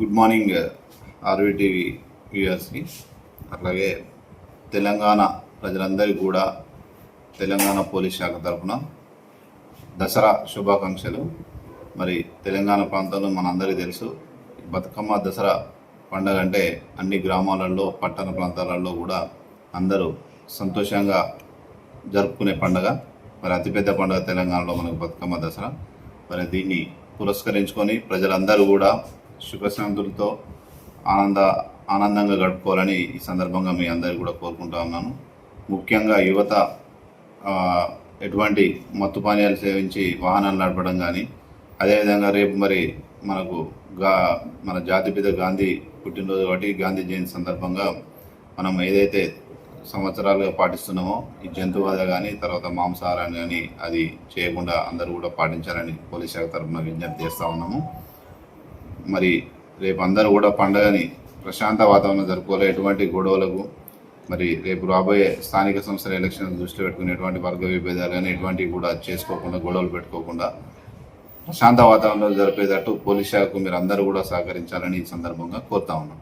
Good morning ఆర్వీటీవీ వ్యూయర్స్కి అట్లాగే తెలంగాణ ప్రజలందరికీ కూడా తెలంగాణ పోలీస్ శాఖ తరఫున దసరా శుభాకాంక్షలు. మరి తెలంగాణ ప్రాంతంలో మనందరికీ తెలుసు బతుకమ్మ దసరా పండగ అంటే అన్ని గ్రామాలలో పట్టణ ప్రాంతాలలో కూడా అందరూ సంతోషంగా జరుపుకునే పండగ. మరి అతిపెద్ద పండుగ తెలంగాణలో మనకు బతుకమ్మ దసరా. మరి దీన్ని పురస్కరించుకొని ప్రజలందరూ కూడా సుఖశాంతులతో ఆనంద ఆనందంగా గడుపుకోవాలని ఈ సందర్భంగా మీ అందరికీ కూడా కోరుకుంటా ఉన్నాను. ముఖ్యంగా యువత ఎటువంటి మత్తు పానీయాలు సేవించి వాహనాలు నడపడం కానీ అదేవిధంగా రేపు మరి మనకు గా మన జాతిపిత గాంధీ పుట్టినరోజు కాబట్టి గాంధీ జయంతి సందర్భంగా మనం ఏదైతే సంవత్సరాలుగా పాటిస్తున్నామో ఈ జంతువాద కానీ తర్వాత మాంసాహారాన్ని కానీ అది చేయకుండా అందరూ కూడా పాటించాలని పోలీస్ శాఖ తరఫున విజ్ఞప్తి చేస్తూ ఉన్నాము. మరి రేపు అందరూ కూడా పండగని ప్రశాంత వాతావరణం జరుపుకోవాలి. ఎటువంటి గొడవలకు మరి రేపు రాబోయే స్థానిక సంస్థల ఎలక్షన్ దృష్టిలో పెట్టుకుని ఎటువంటి వర్గ విభేదాలు కానీ ఎటువంటివి కూడా చేసుకోకుండా గొడవలు పెట్టుకోకుండా ప్రశాంత వాతావరణంలో జరిపేటట్టు పోలీస్ శాఖకు మీరు అందరూ కూడా సహకరించాలని ఈ సందర్భంగా కోరుతా ఉన్నాం.